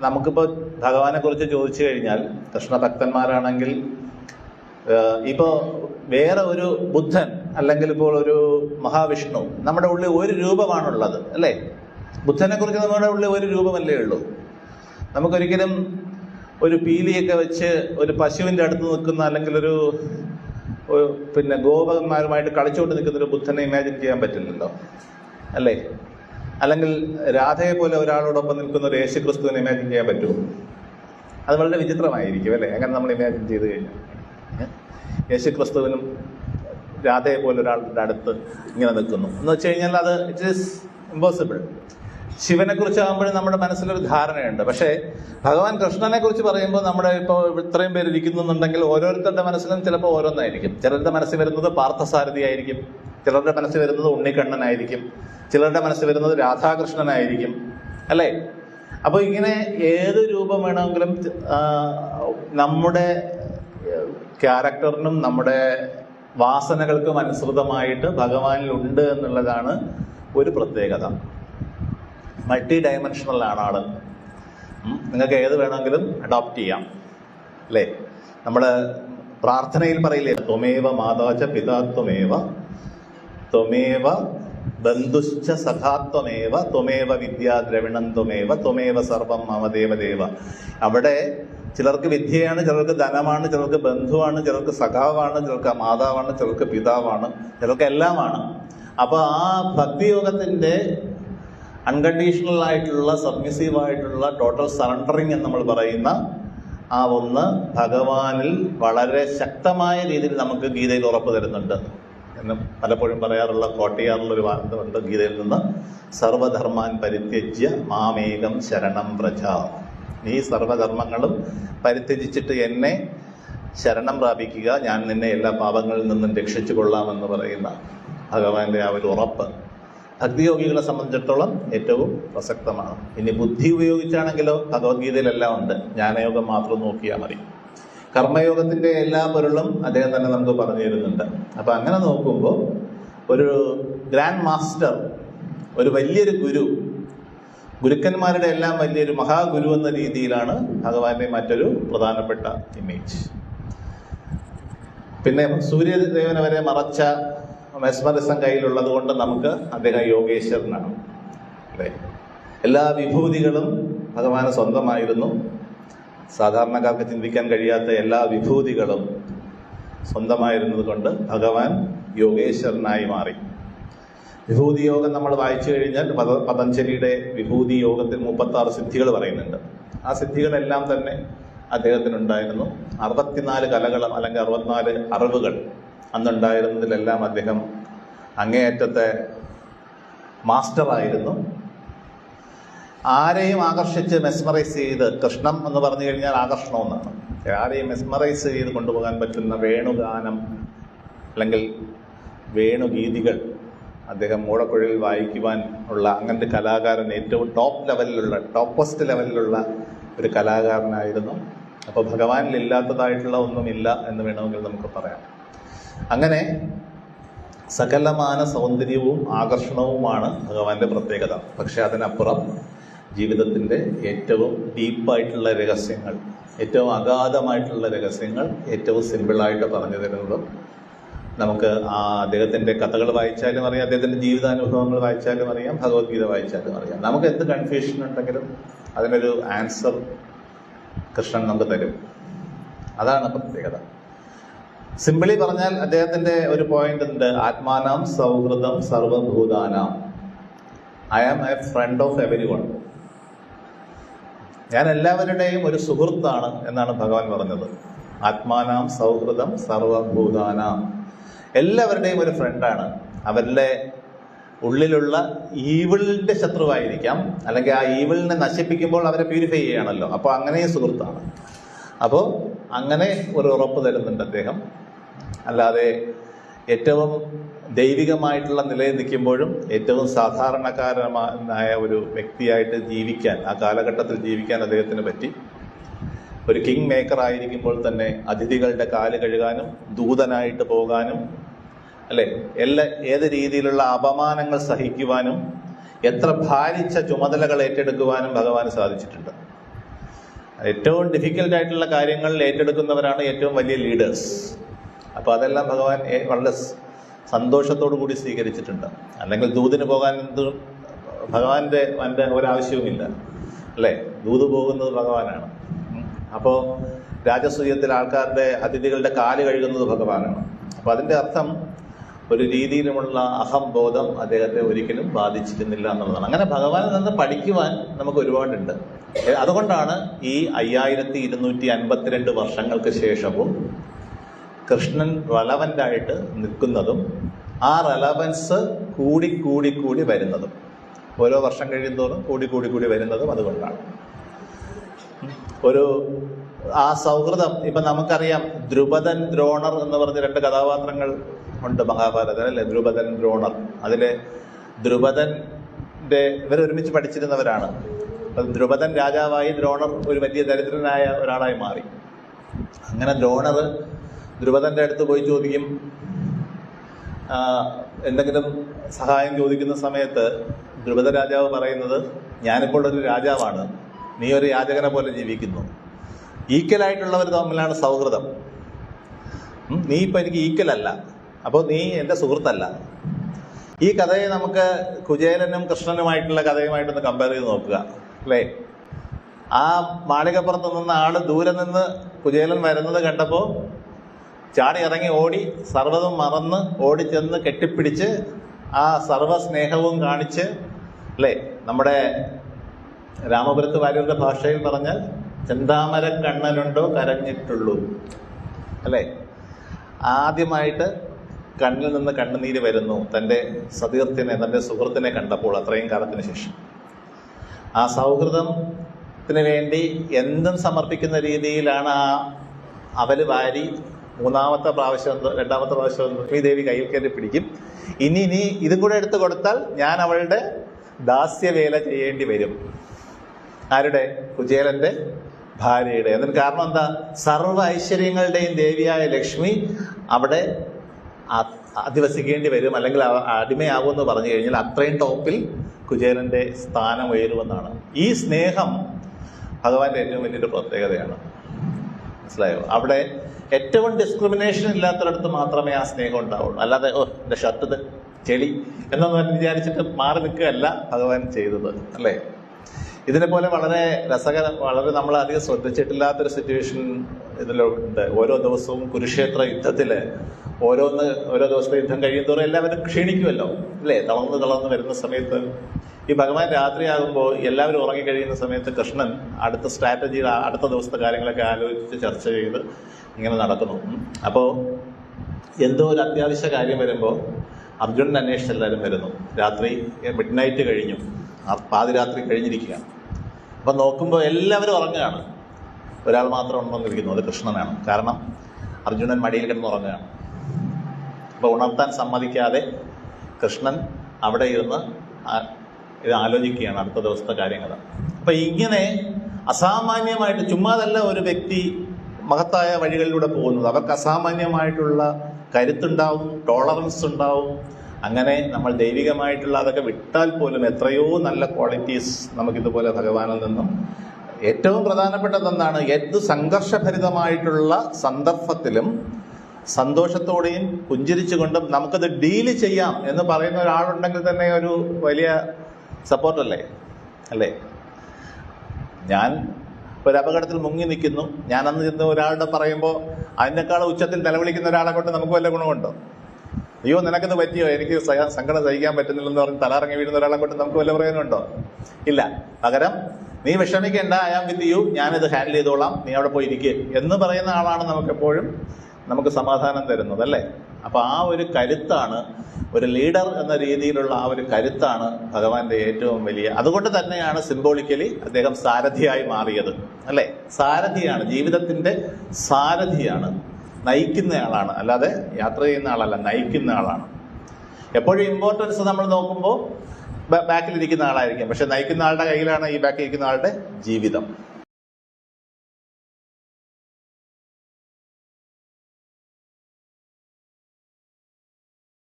നമുക്കിപ്പോൾ ഭഗവാനെ കുറിച്ച് ചോദിച്ചു കഴിഞ്ഞാൽ കൃഷ്ണഭക്തന്മാരാണെങ്കിൽ ഇപ്പോൾ ഇപ്പോ വേറെ ഒരു ബുദ്ധൻ അല്ലെങ്കിൽ ഇപ്പോൾ ഒരു മഹാവിഷ്ണു നമ്മുടെ ഉള്ളിൽ ഒരു രൂപമാണുള്ളത് അല്ലേ? ബുദ്ധനെ കുറിച്ച് നമ്മുടെ ഉള്ളിൽ ഒരു രൂപമല്ലേ ഉള്ളൂ? നമുക്കൊരിക്കലും ഒരു പീലിയൊക്കെ വെച്ച് ഒരു പശുവിന്റെ അടുത്ത് നിൽക്കുന്ന അല്ലെങ്കിൽ ഒരു പിന്നെ ഗോപകന്മാരുമായിട്ട് കളിച്ചുകൊണ്ട് നിൽക്കുന്ന ഒരു ബുദ്ധനെ ഇമാജിൻ ചെയ്യാൻ പറ്റില്ലല്ലോ അല്ലേ? അല്ലെങ്കിൽ രാധയെ പോലെ ഒരാളോടൊപ്പം നിൽക്കുന്ന ഒരു യേശു ക്രിസ്തുവിനെ ഇമാജിൻ ചെയ്യാൻ പറ്റുമോ? അത് വളരെ വിചിത്രമായിരിക്കും അല്ലേ? അങ്ങനെ നമ്മൾ ഇമാജിൻ ചെയ്ത് കഴിഞ്ഞാൽ? യേശു ക്രിസ്തുവിനും രാധയെ പോലെ ഒരാളുടെ അടുത്ത് ഇങ്ങനെ നിൽക്കുന്നു. എന്ന് വെച്ച് കഴിഞ്ഞാൽ അത് ഇറ്റ് ഈസ് ഇമ്പോസിബിൾ ശിവനെ കുറിച്ചാകുമ്പോഴും നമ്മുടെ മനസ്സിലൊരു ധാരണയുണ്ട്. പക്ഷേ ഭഗവാൻ കൃഷ്ണനെ കുറിച്ച് പറയുമ്പോൾ നമ്മുടെ ഇപ്പോൾ ഇത്രയും പേര് ഇരിക്കുന്നുണ്ടെങ്കിൽ ഓരോരുത്തരുടെ മനസ്സിലും ചിലപ്പോൾ ഓരോന്നായിരിക്കും. ചിലരുടെ മനസ്സിൽ വരുന്നത് പാർത്ഥസാരഥി ആയിരിക്കും ചിലരുടെ മനസ്സിൽ വരുന്നത് ഉണ്ണിക്കണ്ണനായിരിക്കും ചിലരുടെ മനസ്സിൽ വരുന്നത് രാധാകൃഷ്ണനായിരിക്കും. അല്ലേ? അപ്പോൾ ഇങ്ങനെ ഏത് രൂപം വേണമെങ്കിലും നമ്മുടെ ക്യാരക്ടറിനും നമ്മുടെ വാസനകൾക്കും അനുസൃതമായിട്ട് ഭഗവാനിൽ ഉണ്ട് എന്നുള്ളതാണ് ഒരു പ്രത്യേകത. മൾട്ടി ഡയമെൻഷണൽ ആണ് ആൾ. നിങ്ങൾക്ക് ഏത് വേണമെങ്കിലും അഡോപ്റ്റ് ചെയ്യാം. അല്ലേ? നമ്മൾ പ്രാർത്ഥനയിൽ പറയില്ലേ? ത്വമേവ മാതാച പിതാത്വമേവ ത്വമേവ ബന്ധുശ്ച സഖാത്വമേവ ത്വമേവ വിദ്യാദ്രവിണം ത്വമേവ ത്വമേവ സർവം മമദേവദേവ അവിടെ ചിലർക്ക് വിദ്യയാണ് ചിലർക്ക് ധനമാണ് ചിലർക്ക് ബന്ധുവാണ് ചിലർക്ക് സഖാവാണ് ചിലർക്ക് മാതാവാണ് ചിലർക്ക് പിതാവാണ് ചിലർക്ക് എല്ലാമാണ്. അപ്പോൾ ആ ഭക്തിയോഗത്തിന്റെ അൺകണ്ടീഷണൽ ആയിട്ടുള്ള സബ്മിസീവ് ആയിട്ടുള്ള ടോട്ടൽ സറണ്ടറിങ് എന്ന് നമ്മൾ പറയുന്ന ആ ഒന്ന് ഭഗവാനിൽ വളരെ ശക്തമായ രീതിയിൽ നമുക്ക് ഗീതയിൽ ഉറപ്പ് തരുന്നുണ്ട്. എന്ന് പലപ്പോഴും പറയാറുള്ള കോട്ടയാറുള്ളൊരു ഒരു വാദമുണ്ട് ഗീതയിൽ നിന്ന് സർവധർമാൻ പരിത്യജ്യ മാമേകം ശരണം പ്രജ നീ സർവധർമ്മങ്ങളും പരിത്യജിച്ചിട്ട് എന്നെ ശരണം പ്രാപിക്കുക. ഞാൻ നിന്നെ എല്ലാ പാപങ്ങളിൽ നിന്നും രക്ഷിച്ചു കൊള്ളാമെന്ന് പറയുന്ന ഭഗവാന്റെ ആ ഒരു ഉറപ്പ് ഭക്തിയോഗികളെ സംബന്ധിച്ചിടത്തോളം ഏറ്റവും പ്രസക്തമാണ്. ഇനി ബുദ്ധി ഉപയോഗിച്ചാണെങ്കിലോ ഭഗവത്ഗീതയിലെല്ലാം ഉണ്ട്. ജ്ഞാനയോഗം മാത്രം നോക്കിയാൽ മതി. കർമ്മയോഗത്തിന്റെ എല്ലാ പൊരുളും അദ്ദേഹം തന്നെ നമുക്ക് പറഞ്ഞു തരുന്നുണ്ട്. അപ്പൊ അങ്ങനെ നോക്കുമ്പോൾ ഒരു ഗ്രാൻഡ് മാസ്റ്റർ ഒരു വലിയൊരു ഗുരു ഗുരുക്കന്മാരുടെ എല്ലാം വലിയൊരു മഹാഗുരു എന്ന രീതിയിലാണ് ഭഗവാന്റെ മറ്റൊരു പ്രധാനപ്പെട്ട ഇമേജ് പിന്നെ സൂര്യദേവനെ വരെ മറച്ച മെസ്മറിസം കയ്യിലുള്ളത് കൊണ്ട് നമുക്ക് അദ്ദേഹം യോഗേശ്വരനാണ്. അല്ലേ? എല്ലാ വിഭൂതികളും ഭഗവാന് സ്വന്തമായിരുന്നു. സാധാരണക്കാർക്ക് ചിന്തിക്കാൻ കഴിയാത്ത എല്ലാ വിഭൂതികളും സ്വന്തമായിരുന്നത് കൊണ്ട് ഭഗവാൻ യോഗേശ്വരനായി മാറി. വിഭൂതി യോഗം നമ്മൾ വായിച്ചു കഴിഞ്ഞാൽ പത പതഞ്ജലിയുടെ വിഭൂതി യോഗത്തിൽ മുപ്പത്താറ് സിദ്ധികൾ പറയുന്നുണ്ട്. ആ സിദ്ധികളെല്ലാം തന്നെ അദ്ദേഹത്തിനുണ്ടായിരുന്നു. അറുപത്തിനാല് കലകൾ അല്ലെങ്കിൽ അറുപത്തിനാല് അറിവുകൾ അന്നുണ്ടായിരുന്നതിലെല്ലാം അദ്ദേഹം അങ്ങേയറ്റത്തെ മാസ്റ്ററായിരുന്നു. ആരെയും ആകർഷിച്ച് മെസ്മറൈസ് ചെയ്ത് കൃഷ്ണം എന്ന് പറഞ്ഞു കഴിഞ്ഞാൽ ആകർഷണം എന്നാണ് ആരെയും മെസ്മറൈസ് ചെയ്ത് കൊണ്ടുപോകാൻ പറ്റുന്ന വേണുഗാനം അല്ലെങ്കിൽ വേണുഗീതികൾ അദ്ദേഹം മൂടക്കുഴൽ വായിക്കുവാൻ ഉള്ള അങ്ങനത്തെ കലാകാരൻ ഏറ്റവും ടോപ്പ് ലെവലിലുള്ള ടോപ്പസ്റ്റ് ലെവലിലുള്ള ഒരു കലാകാരനായിരുന്നു. അപ്പോൾ ഭഗവാനിൽ ഇല്ലാത്തതായിട്ടുള്ള ഒന്നുമില്ല എന്ന് വേണമെങ്കിൽ നമുക്ക് പറയാം. അങ്ങനെ സകലമാന സൗന്ദര്യവും ആകർഷണവുമാണ് ഭഗവാന്റെ പ്രത്യേകത. പക്ഷെ അതിനപ്പുറം ജീവിതത്തിന്റെ ഏറ്റവും ഡീപ്പായിട്ടുള്ള രഹസ്യങ്ങൾ ഏറ്റവും അഗാധമായിട്ടുള്ള രഹസ്യങ്ങൾ ഏറ്റവും സിമ്പിളായിട്ട് പറഞ്ഞു തരുന്നതും നമുക്ക് ആ അദ്ദേഹത്തിന്റെ കഥകൾ വായിച്ചാലും അറിയാം അദ്ദേഹത്തിന്റെ ജീവിതാനുഭവങ്ങൾ വായിച്ചാലും അറിയാം ഭഗവത്ഗീത വായിച്ചാലും അറിയാം. നമുക്ക് എന്ത് കൺഫ്യൂഷൻ ഉണ്ടെങ്കിലും അതിനൊരു ആൻസർ കൃഷ്ണൻ നമുക്ക് തരും. അതാണ് പ്രത്യേകത. സിമ്പിളി പറഞ്ഞാൽ അദ്ദേഹത്തിന്റെ ഒരു പോയിന്റ് ഉണ്ട് ആത്മാനാം സൗഹൃദം സർവഭൂതാനാം. I am a friend of everyone ഞാൻ എല്ലാവരുടെയും ഒരു സുഹൃത്താണ് എന്നാണ് ഭഗവാൻ പറഞ്ഞത്. ആത്മാനാം സൗഹൃദം സർവഭൂതാനാം. എല്ലാവരുടെയും ഒരു ഫ്രണ്ടാണ് അവരുടെ ഉള്ളിലുള്ള ഈവിളിന്റെ ശത്രുവായിരിക്കാം. അല്ലെങ്കിൽ ആ ഈവിളിനെ നശിപ്പിക്കുമ്പോൾ അവരെ പ്യൂരിഫൈ ചെയ്യണമല്ലോ. അപ്പോൾ അങ്ങനെയും സുഹൃത്താണ്. അപ്പോൾ അങ്ങനെ ഒരു ഉറപ്പ് തരുന്നുണ്ട് അദ്ദേഹം. അല്ലാതെ ഏറ്റവും ദൈവികമായിട്ടുള്ള നിലയിൽ നിൽക്കുമ്പോഴും ഏറ്റവും സാധാരണക്കാരനായ ഒരു വ്യക്തിയായിട്ട് ജീവിക്കാൻ ആ കാലഘട്ടത്തിൽ ജീവിക്കാൻ അദ്ദേഹത്തിന് പറ്റി. ഒരു കിങ് മേക്കർ ആയിരിക്കുമ്പോൾ തന്നെ അതിഥികളുടെ കാൽ കഴുകാനും ദൂതനായിട്ട് പോകാനും അല്ലെ എല്ലാ ഏത് രീതിയിലുള്ള അപമാനങ്ങൾ സഹിക്കുവാനും എത്ര ഭാരിച്ച ചുമതലകൾ ഏറ്റെടുക്കുവാനും ഭഗവാന് സാധിച്ചിട്ടുണ്ട്. ഏറ്റവും ഡിഫിക്കൽട്ട് ആയിട്ടുള്ള കാര്യങ്ങളിൽ ഏറ്റെടുക്കുന്നവരാണ് ഏറ്റവും വലിയ ലീഡേഴ്സ് അപ്പോൾ അതെല്ലാം ഭഗവാൻ വളരെ സന്തോഷത്തോടു കൂടി സ്വീകരിച്ചിട്ടുണ്ട്. അല്ലെങ്കിൽ ദൂതിന് പോകാൻ എന്ത് ഭഗവാന്റെ എന്റെ ഒരാവശ്യവുമില്ല. അല്ലേ? ദൂത് പോകുന്നത് ഭഗവാനാണ്. അപ്പോൾ രാജസൂയത്തിൽ ആൾക്കാരുടെ അതിഥികളുടെ കാൽ കഴുകുന്നത് ഭഗവാനാണ്. അപ്പോൾ അതിന്റെ അർത്ഥം ഒരു രീതിയിലുമുള്ള അഹംബോധം അദ്ദേഹത്തെ ഒരിക്കലും ബാധിച്ചിരുന്നില്ല എന്നുള്ളതാണ്. അങ്ങനെ ഭഗവാനിൽ നിന്ന് പഠിക്കുവാൻ നമുക്ക് ഒരുപാടുണ്ട്. അതുകൊണ്ടാണ് ഈ അയ്യായിരത്തി ഇരുന്നൂറ്റി അൻപത്തിരണ്ട് വർഷങ്ങൾക്ക് ശേഷവും കൃഷ്ണൻ റെലവന്റായിട്ട് നിൽക്കുന്നതും ആ റെലവൻസ് കൂടി കൂടി കൂടി വരുന്നതും. ഓരോ വർഷം കഴിയുന്തോറും കൂടി കൂടി കൂടി വരുന്നതും അതുകൊണ്ടാണ്. ഒരു ആ സൗഹൃദം ഇപ്പം നമുക്കറിയാം ദ്രുപദൻ ദ്രോണർ എന്ന് പറഞ്ഞ രണ്ട് കഥാപാത്രങ്ങൾ ഉണ്ട് മഹാഭാരതത്തിൽ അല്ലേ? ദ്രുപദൻ ദ്രോണർ. അതിലെ ധ്രുപദന്റെ ഇവർ ഒരുമിച്ച് പഠിച്ചിരുന്നവരാണ്. ധ്രുപദൻ രാജാവായി ദ്രോണർ ഒരു വലിയ ദരിദ്രനായ ഒരാളായി മാറി. അങ്ങനെ ദ്രോണർ ദ്രുപദന്റെ അടുത്ത് പോയി ചോദിക്കും. എന്തെങ്കിലും സഹായം ചോദിക്കുന്ന സമയത്ത് ധ്രുപദ രാജാവ് പറയുന്നത് ഞാനിപ്പോൾ ഒരു രാജാവാണ്. നീ ഒരു യാചകനെ പോലെ ജീവിക്കുന്നു. ഈക്വലായിട്ടുള്ളവർ തമ്മിലാണ് സൗഹൃദം. നീ ഇപ്പം എനിക്ക് ഈക്വലല്ല അപ്പോൾ നീ എന്റെ സുഹൃത്തല്ല. ഈ കഥയെ നമുക്ക് കുചേലനും കൃഷ്ണനുമായിട്ടുള്ള കഥയുമായിട്ടൊന്ന് കമ്പയർ ചെയ്ത് നോക്കുക അല്ലേ? ആ മാളികപ്പുറത്ത് നിന്ന ആൾ ദൂരെ നിന്ന് കുചേലൻ വരുന്നത് കണ്ടപ്പോൾ ചാടി ഇറങ്ങി ഓടി സർവതും മറന്ന് ഓടിച്ചെന്ന് കെട്ടിപ്പിടിച്ച് ആ സർവ സ്നേഹവും കാണിച്ച് അല്ലേ? നമ്മുടെ രാമപുരത്ത് വാര്യരുടെ ഭാഷയിൽ പറഞ്ഞാൽ ചെന്താമര കണ്ണനുണ്ടോ കരഞ്ഞിട്ടുള്ളൂ. അല്ലേ? ആദ്യമായിട്ട് കണ്ണിൽ നിന്ന് കണ്ണുനീര് വരുന്നു. തന്റെ സതീർത്ഥിനെ തന്റെ സുഹൃത്തിനെ കണ്ടപ്പോൾ അത്രയും കാലത്തിന് ശേഷം. ആ സൗഹൃദത്തിന് വേണ്ടി എന്തും സമർപ്പിക്കുന്ന രീതിയിലാണ് ആ അവൽ വാരി മൂന്നാമത്തെ പ്രാവശ്യം രണ്ടാമത്തെ പ്രാവശ്യം എന്തോ? ലക്ഷ്മി ദേവി കയ്യിൽ കയറി പിടിക്കും. ഇനി ഇനി ഇതും കൂടെ എടുത്തു കൊടുത്താൽ ഞാൻ അവളുടെ ദാസ്യവേല ചെയ്യേണ്ടി വരും. ആരുടെ? കുചേലന്റെ ഭാര്യയുടെ. അതിന് കാരണം എന്താ? സർവ ഐശ്വര്യങ്ങളുടെയും ദേവിയായ ലക്ഷ്മി അവിടെ അധിവസിക്കേണ്ടി വരും. അല്ലെങ്കിൽ അടിമയാകും എന്ന് പറഞ്ഞു കഴിഞ്ഞാൽ അത്രയും ടോപ്പിൽ കുചേലന്റെ സ്ഥാനം ഉയരുമെന്നാണ്. ഈ സ്നേഹം ഭഗവാന്റെ ഏറ്റവും വലിയൊരു പ്രത്യേകതയാണ്. മനസ്സിലായോ? അവിടെ ഏറ്റവും ഡിസ്ക്രിമിനേഷൻ ഇല്ലാത്തടത്ത് മാത്രമേ ആ സ്നേഹം ഉണ്ടാവുള്ളൂ. അല്ലാതെ ഓ എന്റെ ഷർട്ട് ചെളി എന്നൊന്നും വിചാരിച്ചിട്ട് മാറി നിൽക്കുകയല്ല ഭഗവാൻ ചെയ്തത് അല്ലേ? ഇതിനെ പോലെ വളരെ രസകര വളരെ നമ്മൾ അധികം ശ്രദ്ധിച്ചിട്ടില്ലാത്തൊരു സിറ്റുവേഷൻ ഇതിലുണ്ട്. ഓരോ ദിവസവും കുരുക്ഷേത്ര യുദ്ധത്തിൽ ഓരോന്ന് ഓരോ ദിവസത്തെ യുദ്ധം കഴിയുന്തോറും എല്ലാവരും ക്ഷീണിക്കുമല്ലോ അല്ലേ? തളർന്ന് തളർന്ന് വരുന്ന സമയത്ത് ഈ ഭഗവാൻ രാത്രിയാകുമ്പോൾ എല്ലാവരും ഉറങ്ങിക്കഴിയുന്ന സമയത്ത് കൃഷ്ണൻ അടുത്ത സ്ട്രാറ്റജി അടുത്ത ദിവസത്തെ കാര്യങ്ങളൊക്കെ ആലോചിച്ച് ചർച്ച ചെയ്ത് ഇങ്ങനെ നടക്കുന്നു. അപ്പോൾ എന്തോ ഒരു അത്യാവശ്യ കാര്യം വരുമ്പോൾ അർജുനൻ അന്വേഷിച്ച് എല്ലാവരും വരുന്നു. രാത്രി മിഡ് നൈറ്റ് കഴിഞ്ഞു പാതിരാത്രി കഴിഞ്ഞിരിക്കുകയാണ്. അപ്പം നോക്കുമ്പോൾ എല്ലാവരും ഉറങ്ങുകയാണ്. ഒരാൾ മാത്രം ഉണ്ടെന്നിരിക്കുന്നു അത് കൃഷ്ണനാണ്. കാരണം അർജുനൻ മടിയിൽ കിടന്ന് ഉറങ്ങുകയാണ്. അപ്പോൾ ഉണർത്താൻ സമ്മതിക്കാതെ കൃഷ്ണൻ അവിടെ ഇരുന്ന് ഇത് ആലോചിക്കുകയാണ് അടുത്ത ദിവസത്തെ കാര്യങ്ങൾ. അപ്പം ഇങ്ങനെ അസാമാന്യമായിട്ട് ചുമ്മാതല്ല ഒരു വ്യക്തി മഹത്തായ വഴികളിലൂടെ പോകുന്നത്. അവർക്ക് അസാമാന്യമായിട്ടുള്ള കരുത്തുണ്ടാവും ടോളറൻസ് ഉണ്ടാവും. അങ്ങനെ നമ്മൾ ദൈവികമായിട്ടുള്ള അതൊക്കെ വിട്ടാൽ പോലും എത്രയോ നല്ല ക്വാളിറ്റീസ് നമുക്കിതുപോലെ ഭഗവാനിൽ നിന്നും ഏറ്റവും പ്രധാനപ്പെട്ടത് എന്താണ് ഏത് സംഘർഷഭരിതമായിട്ടുള്ള സന്ദർഭത്തിലും സന്തോഷത്തോടെയും പുഞ്ചിരിച്ചുകൊണ്ടും നമുക്കത് ഡീൽ ചെയ്യാം എന്ന് പറയുന്ന ഒരാളുണ്ടെങ്കിൽ തന്നെ ഒരു വലിയ സപ്പോർട്ടല്ലേ? അല്ലേ? ഞാൻ ഒരു അപകടത്തിൽ മുങ്ങി നിൽക്കുന്നു. ഞാൻ അന്ന് ചെന്ന് ഒരാളുടെ പറയുമ്പോൾ അതിനേക്കാൾ ഉച്ചത്തിൽ നിലവിളിക്കുന്ന ഒരാളെ കൊണ്ട് നമുക്ക് വല്ല ഗുണമുണ്ടോ? അയ്യോ നിനക്കെന്ന് പറ്റിയോ? എനിക്ക് സങ്കടം സഹിക്കാൻ പറ്റുന്നില്ലെന്ന് പറഞ്ഞ് തലറങ്ങി വീഴുന്ന ഒരാളെ കൊണ്ട് നമുക്ക് വല്ല പ്രയോജനമുണ്ടോ? ഇല്ല. പകരം നീ വിഷമിക്കേണ്ട ഐ ആം വിത്ത് യു ഞാനിത് ഹാൻഡിൽ ചെയ്തോളാം. നീ അവിടെ പോയി ഇരിക്കുക എന്ന് പറയുന്ന ആളാണ് നമുക്കെപ്പോഴും നമുക്ക് സമാധാനം തരുന്നത് അല്ലേ? അപ്പൊ ആ ഒരു കരുത്താണ് ഒരു ലീഡർ എന്ന രീതിയിലുള്ള ആ ഒരു കരുത്താണ് ഭഗവാന്റെ ഏറ്റവും വലിയ. അതുകൊണ്ട് തന്നെയാണ് സിംബോളിക്കലി അദ്ദേഹം സാരഥിയായി മാറിയത് അല്ലേ? സാരഥിയാണ് ജീവിതത്തിന്റെ സാരഥിയാണ്. നയിക്കുന്ന ആളാണ് അല്ലാതെ യാത്ര ചെയ്യുന്ന ആളല്ല നയിക്കുന്ന ആളാണ്. എപ്പോഴും ഇമ്പോർട്ടൻസ് നമ്മൾ നോക്കുമ്പോൾ ബാക്കിലിരിക്കുന്ന ആളായിരിക്കും പക്ഷെ നയിക്കുന്ന ആളുടെ കയ്യിലാണ് ഈ ബാക്കിലിരിക്കുന്ന ആളുടെ ജീവിതം.